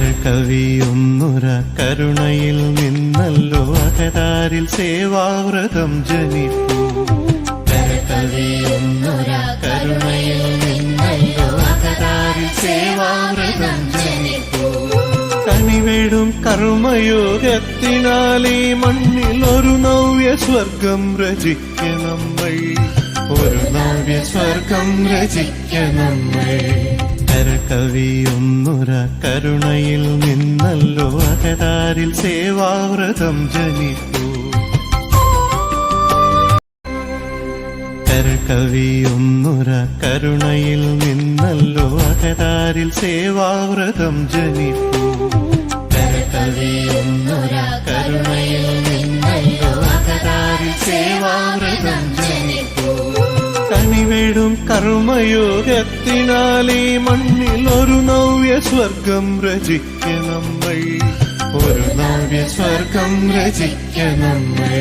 കരകവിയൊന്നുര കരുണയിൽ നിന്നല്ലോ അകരാരിൽ സേവാവ്രതം ജനിപ്പൂ. കരകവിയൊന്നുര കരുണയിൽ നിന്നല്ലോ അകരാരിൽ സേവാവ്രതം ജനിപ്പൂ. കണിവേടും കർമ്മയോഗത്തിനാൽ ഈ മണ്ണിൽ ഒരു നവ്യ സ്വർഗം രചിക്ക നമ്മൾ ഒരു നവ്യ സ്വർഗം രചിക്ക നമ്മൾ കരകവിയൊന്നുര കരുണയിൽ നിന്നല്ലോ അകതാരിൽ സേവാവ്രതം ജനിപ്പൂ കരകവിയൊന്നുര കരുണയിൽ നിന്നല്ലോ അകതാരിൽ സേവാവ്രതം ജനിപ്പൂ കരകവിയൊന്നുര കരുണയിൽ നിന്നല്ലോ അകതാരിൽ സേവാവ്രതം കനിവേടും കർമ്മയോഗത്തിനാൽ ഈ മണ്ണിൽ ഒരു നവ്യ സ്വർഗം രചിക്ക നമ്മൾ ഒരു നവ്യ സ്വർഗം രചിക്ക നമ്മൾ